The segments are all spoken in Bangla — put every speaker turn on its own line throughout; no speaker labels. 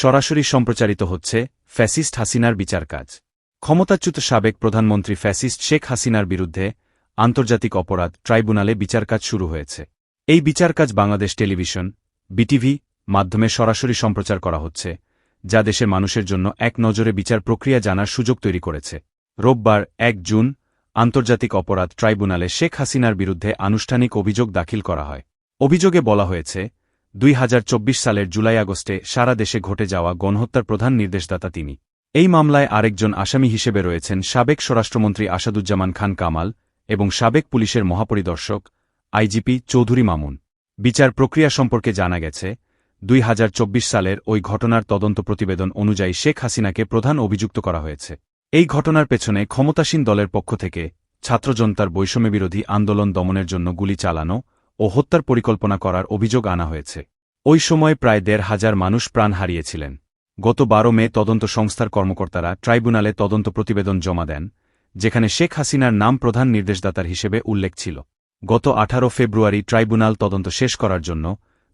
সরাসরি সম্প্রচারিত হচ্ছে ফ্যাসিস্ট হাসিনার বিচার কাজ ক্ষমতাচ্যুত সাবেক প্রধানমন্ত্রী ফ্যাসিস্ট শেখ হাসিনার বিরুদ্ধে আন্তর্জাতিক অপরাধ ট্রাইব্যুনালে বিচার কাজ শুরু হয়েছে। এই বিচার কাজ বাংলাদেশ টেলিভিশন, বিটিভি মাধ্যমে সরাসরি সম্প্রচার করা হচ্ছে, যা দেশের মানুষের জন্য এক নজরে বিচার প্রক্রিয়া জানার সুযোগ তৈরি করেছে। রোববার এক জুন আন্তর্জাতিক অপরাধ ট্রাইব্যুনালে শেখ হাসিনার বিরুদ্ধে আনুষ্ঠানিক অভিযোগ দাখিল করা হয়। অভিযোগে বলা হয়েছে দুই হাজার চব্বিশ সালের জুলাই আগস্টে সারা দেশে ঘটে যাওয়া গণহত্যার প্রধান নির্দেশদাতা তিনি। এই মামলায় আরেকজন আসামি হিসেবে রয়েছেন সাবেক স্বরাষ্ট্রমন্ত্রী আসাদুজ্জামান খান কামাল এবং সাবেক পুলিশের মহাপরিদর্শক, আইজিপি চৌধুরী মামুন। বিচার প্রক্রিয়া সম্পর্কে জানা গেছে, দুই হাজার চব্বিশ সালের ওই ঘটনার তদন্ত প্রতিবেদন অনুযায়ী শেখ হাসিনাকে প্রধান অভিযুক্ত করা হয়েছে। এই ঘটনার পেছনে ক্ষমতাসীন দলের পক্ষ থেকে ছাত্রজনতার বৈষম্যবিরোধী আন্দোলন দমনের জন্য গুলি চালানো ও হত্যার পরিকল্পনা করার অভিযোগ আনা হয়েছে। ওই সময় প্রায় দেড় হাজার মানুষ প্রাণ হারিয়েছিলেন। গত বারো মে তদন্ত সংস্থার কর্মকর্তারা ট্রাইব্যুনালে তদন্ত প্রতিবেদন জমা দেন, যেখানে শেখ হাসিনার নাম প্রধান নির্দেশদাতার হিসেবে উল্লেখ ছিল। গত আঠারো ফেব্রুয়ারি ট্রাইব্যুনাল তদন্ত শেষ করার জন্য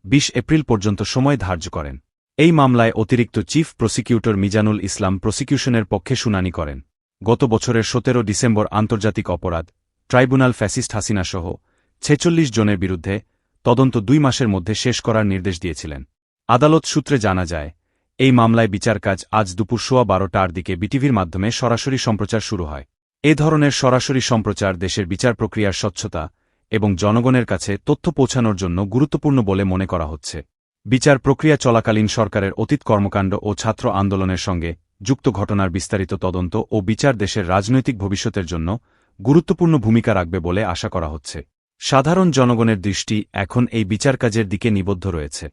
২০ এপ্রিল পর্যন্ত সময় ধার্য করেন। এই মামলায় অতিরিক্ত চিফ প্রসিকিউটর মিজানুল ইসলাম প্রসিকিউশনের পক্ষে শুনানি করেন। গত বছরের সতেরো ডিসেম্বর আন্তর্জাতিক অপরাধ, ট্রাইব্যুনাল ফ্যাসিস্ট হাসিনাসহ ছেচল্লিশ জনের বিরুদ্ধে তদন্ত দুই মাসের মধ্যে শেষ করার নির্দেশ দিয়েছিলেন। আদালত সূত্রে জানা যায়, এই মামলায় বিচার কাজ আজ দুপুর সোয়া বারোটার দিকে বিটিভির মাধ্যমে সরাসরি সম্প্রচার শুরু হয়। এ ধরনের সরাসরি সম্প্রচার দেশের বিচার প্রক্রিয়ার স্বচ্ছতা এবং জনগণের কাছে তথ্য পৌঁছানোর জন্য গুরুত্বপূর্ণ বলে মনে করা হচ্ছে। বিচার প্রক্রিয়া চলাকালীন সরকারের অতীত কর্মকাণ্ড ও ছাত্র আন্দোলনের সঙ্গে যুক্ত ঘটনার বিস্তারিত তদন্ত ও বিচার দেশের রাজনৈতিক ভবিষ্যতের জন্য গুরুত্বপূর্ণ ভূমিকা রাখবে বলে আশা করা হচ্ছে। সাধারণ জনগণের দৃষ্টি এখন এই বিচারকাজের দিকে নিবদ্ধ রয়েছে।